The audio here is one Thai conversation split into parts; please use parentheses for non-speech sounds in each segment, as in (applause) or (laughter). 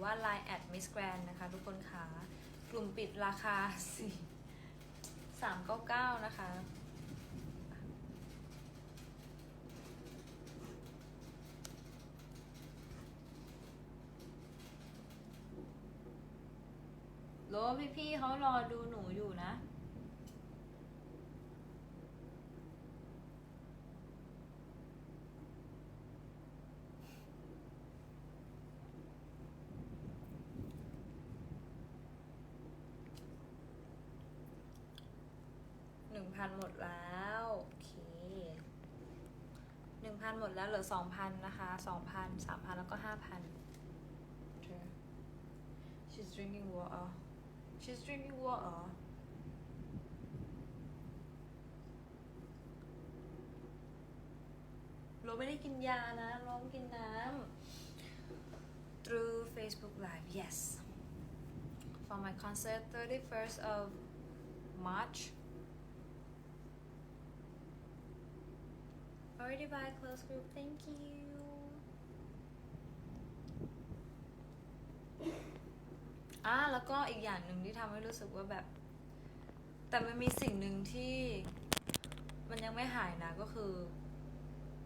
ือว่า Line แอด Miss Grand นะคะ ทุกคนคะกลุ่มปิดราคา4 399นะคะโลพี่ๆเขารอดูหนูอยู่นะ พันหมดแล้วโอเคหนึ่งพันหมดแล้วเหลือสองพันนะคะสองพันสามพันแล้วก็ห้าพัน she's drinking water she's drinking water เราไม่ได้กินยานะเรากินน้ำ through Facebook Live yes for my concert 31st of March already by close group thank you อ่าแล้วก็อีกอย่างหนึ่งที่ทำให้รู้สึกว่าแบบ แต่มันมีสิ่งหนึ่งที่มันยังไม่หายนะก็คือ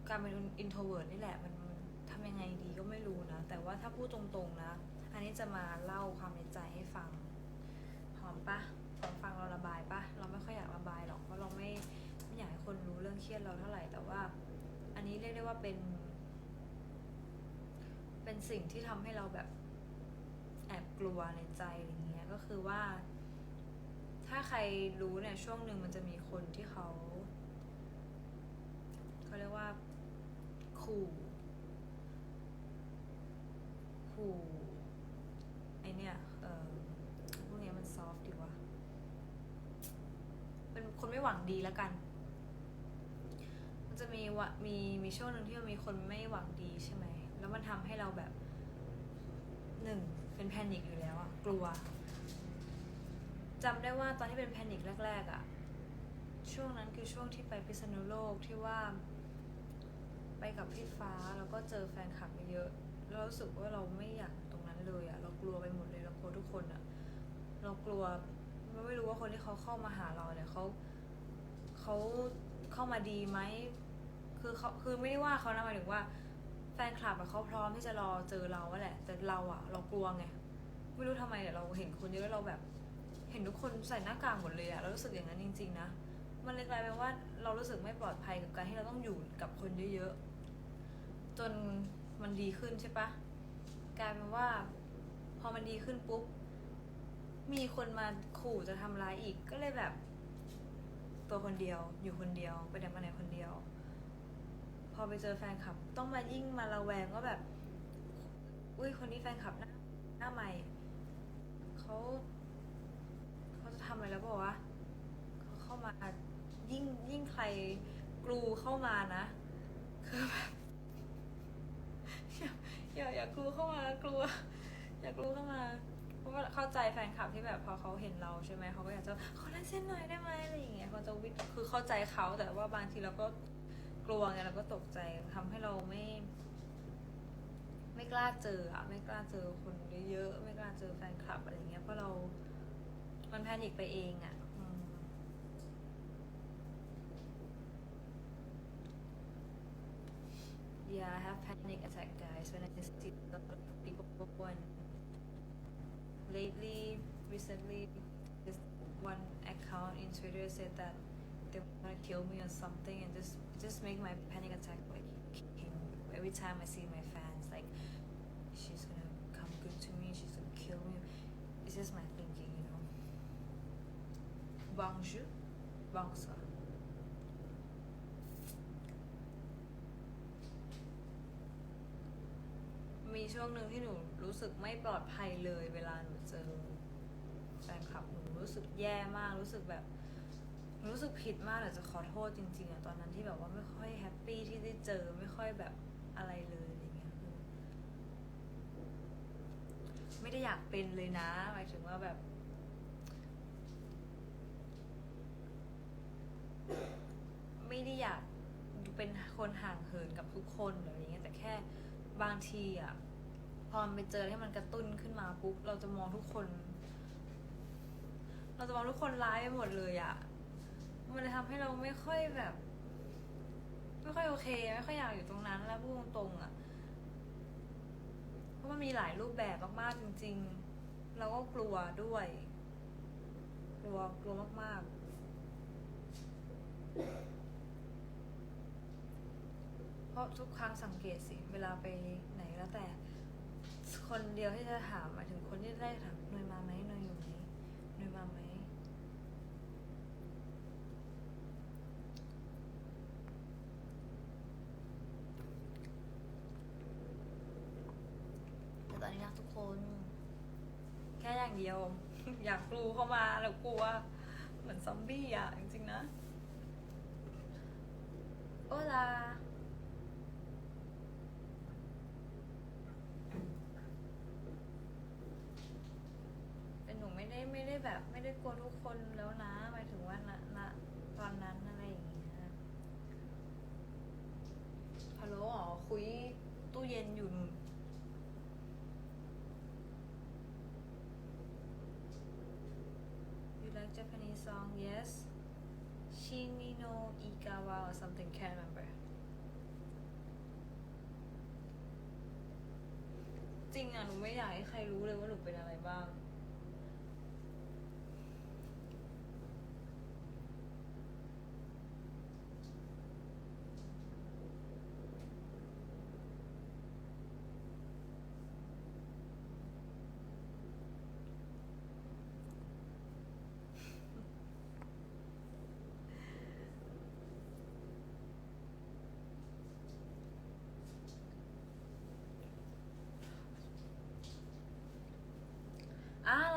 การเป็น introvert นี่แหละมันทำยังไงดีก็ไม่รู้นะ แต่ว่าถ้าพูดตรงๆนะ อันนี้จะมาเล่าความในใจให้ฟังหอมปะหอมฟังเราระบายปะเราไม่ค่อยอยากระบายหรอกเพราะเราไม่ไม่อยากให้คนรู้เรื่องเครียดเราเท่าไหร่แต่ว่า นี้เรียกได้ว่าเป็น เป็นสิ่งที่ทำให้เราแบบแอบกลัวในใจอย่างเงี้ยก็คือว่า ถ้าใครรู้เนี่ยช่วงหนึ่งมันจะมีคนที่เขาเขาเรียกว่าขู่ขู่ไอเนี่ยเออพวกเนี้ยมันซอฟต์ดีวะเป็นคนไม่หวังดีแล้วกัน จะมีวะมีมีช่วงหนึ่งที่มันมีคนไม่หวังดีใช่ไหม แล้วมันทำให้เราแบบหนึ่งเป็นแพนิคอยู่แล้วอะกลัวจำได้ว่าตอนที่เป็นแพนิคแรก ๆอะช่วงนั้นคือช่วงที่ไปพิษณุโลกที่ว่า ไปกับพี่ฟ้าแล้วก็เจอแฟนคลับเยอะแล้วรู้สึกว่าเราไม่อยากตรงนั้นเลยอะเรากลัวไปหมดเลยเรากลัวทุกคนอะเรากลัวไม่รู้ว่าคนที่เขาเข้ามาหาเราเนี่ยเขาเขาเข้ามาดีไหม คือเขาคือไม่ได้ว่าเขานะหมายถึงว่า แฟนคลับอะเขาพร้อมที่จะรอเจอเราอะแหละ แต่เราอะเรากลัวไงไม่รู้ทำไมแต่เราเห็นคนเยอะแล้วเราแบบ เห็นทุกคนใส่หน้ากากหมดเลยอะเรารู้สึกอย่างนั้นจริง ๆ นะมันเลยกลายเป็นว่าเรารู้สึกไม่ปลอดภัยกับการที่เราต้องอยู่กับคนเยอะๆจนมันดีขึ้นใช่ปะกลายเป็นว่า พอมันดีขึ้นปุ๊บมีคนมาขู่จะทำร้ายอีกก็เลยแบบ ตัวคนเดียวอยู่คนเดียว ไปไหนมาไหนคนเดียว พอไปเจอแฟนคลับ ต้องมายิ่งมาระแวงว่าแบบ อุ้ยคนนี้แฟนคลับหน้าหน้าใหม่เขาเขาจะทำอะไรแล้วบอกว่าเขาเข้ามายิ่งยิ่งใครกลูเข้ามานะคือแบบอย่าอย่ากลูเข้ามากลัว อย่ากลูเข้ามาเพราะว่าเข้าใจแฟนคลับที่แบบพอเขาเห็นเราใช่ไหมเขาก็อยากจะขอลายเส้นหน่อยได้ไหมอะไรอย่างเงี้ยเขาจะวิคือเข้าใจเขาแต่ว่าบางทีเราก็ กลัวไงเราก็ตกใจทำให้เราไม่ ไม่กล้าเจออะไม่กล้าเจอคนเยอะๆไม่กล้าเจอแฟนคลับอะไรเงี้ยเพราะเรา มันแพนิกไปเองอะเดีย I have panic attack guys when I see the people when lately recently this one account in Twitter said that they want to kill me or something, and this just make my panic attack like king. Every time I see my fans, like she's gonna come good to me, she's gonna kill me. It's just my thinking, you know. Bonjour, bonsoir. มีช่วงหนึ่งที่หนูรู้สึกไม่ปลอดภัยเลย เวลาหนูเจอแฟนคลับหนูรู้สึกแย่มากรู้สึกแบบหนู รู้สึกผิดมากแต่จะขอโทษจริงๆอะตอนนั้นที่แบบว่าไม่ค่อยแฮปปี้ที่ได้เจอไม่ค่อยแบบอะไรเลยอะไรเงี้ยคือไม่ได้อยากเป็นเลยนะหมายถึงว่าแบบ ไม่ได้อยากเป็นคนห่างเหินกับทุกคนหรืออะไรเงี้ยแต่แค่บางทีอะพออมันไปเจอที่มันกระตุ้นขึ้นมาปุ๊บเราจะมองทุกคน เราจะมองทุกคนร้ายไปหมดเลยอะ มันเลยทำให้เราไม่ค่อยแบบ ไม่ค่อยโอเค ไม่ค่อยอยากอยู่ตรงนั้น แล้วพูดตรงๆอะเพราะมันมีหลายรูปแบบมากๆจริง ๆ เราก็กลัวด้วย กลัวกลัวมากๆเพราะทุกครั้งสังเกตสิ เวลาไปไหนแล้วแต่ คนเดียวที่จะถามหมายถึงคนที่ได้ถามหนยมาไหมหนยอยู่ไหมหนยมาไหมแต่ต อนนี้รักทุกคน แค่อย่างเดียว อยากกลูเข้ามาแล้วกลัว เหมือนซอมบี้อะ จริงๆนะ โอลาแต่หนูไม่ได้ไม่ได้แบบ ไม่ได้กลัวทุกคนแล้วนะหมายถึงว่าณณตอนนั้นอะไรอย่างเงี้ยฮัลโหลอ๋อคุยตู้เย็นอยู่นู่น You like Japanese song? Yes. Shini no Ikawa or something, can't remember. จริงอะหนูไม่อยากให้ใครรู้เลยว่าหนูเป็นอะไรบ้าง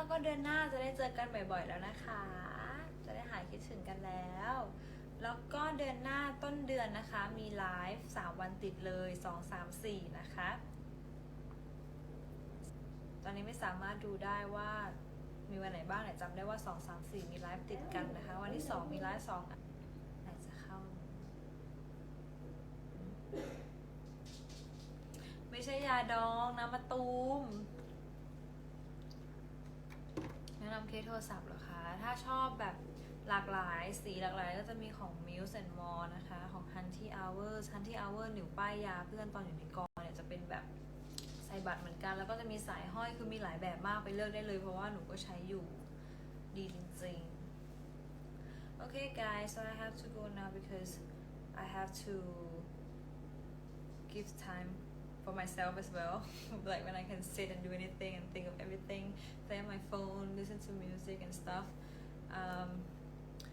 ก็เดือนหน้าจะได้เจอกันบ่อยๆแล้วนะคะ จะได้หายคิดถึงกันแล้ว แล้วก็เดือนหน้าต้นเดือนนะคะ มีไลฟ์3วันติดเลย 2 3 4 นะคะ ตอนนี้ไม่สามารถดูได้ว่ามีวันไหนบ้างแต่จำได้ว่า 2 3 4 มีไลฟ์ติดกันนะคะ วันที่ 2 มีไลฟ์2อะไหนจะเข้า ไม่ใช่ยาดองน้ำมะตูม นะนำเคสโทรศัพท์เหรอคะ ถ้าชอบแบบหลากหลายสีหลากหลายก็จะมีของ Muse and More นะคะ ของ Hunty Hours Hunty Hour หนิวป้ายยาเพื่อนตอนอยู่ในกองเนี่ยจะเป็นแบบใส่บัตรเหมือนกัน แล้วก็จะมีสายห้อยคือมีหลายแบบมากไปเลือกได้เลย เพราะว่าหนูก็ใช้อยู่ดีจริงๆ Okay guys so I have to go now because I have to give time for myself as well. (laughs) like when I can sit and do anything and think of everything, play on my phone, listen to music and stuff. Um,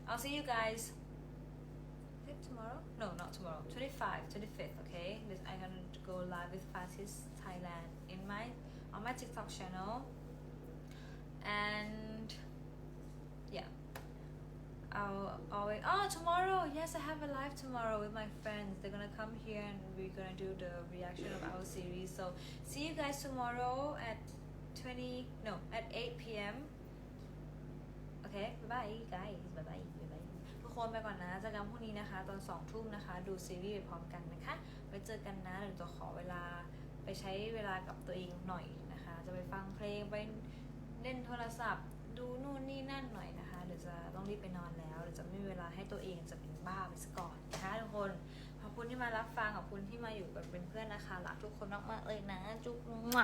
I'll see you guys. Tomorrow? No, not tomorrow. 25, 25th, okay? This, I'm gonna go live with Fatis Thailand in my on my TikTok channel. And. I'll always oh tomorrow yes I have a live tomorrow with my friends they're gonna come here and we're gonna do the reaction of our series so see you guys tomorrow at 20 no at 8 p.m. okay bye bye guys bye bye bye bye ทุกคนไปก่อนนะเจอกันพรุ่งนี้นะคะตอน2ทุ่มนะคะดูซีรีส์ไปพร้อมกันนะคะไว้เจอกันนะเดี๋ยวจะขอเวลาไปใช้เวลากับตัวเองหน่อยนะคะ จะไปฟังเพลงไปเล่นโทรศัพท์ ดูนู่นนี่นั่นหน่อยนะคะเดี๋ยวจะต้องรีบไปนอนแล้วเดี๋ยวจะไม่มีเวลาให้ตัวเองจะเป็นบ้าไปซะก่อนนะคะทุกคนขอบคุณที่มารับฟังขอบคุณที่มาอยู่กันเป็นเพื่อนนะคะรักทุกคนมากๆเลยนะจุ๊บมั่ว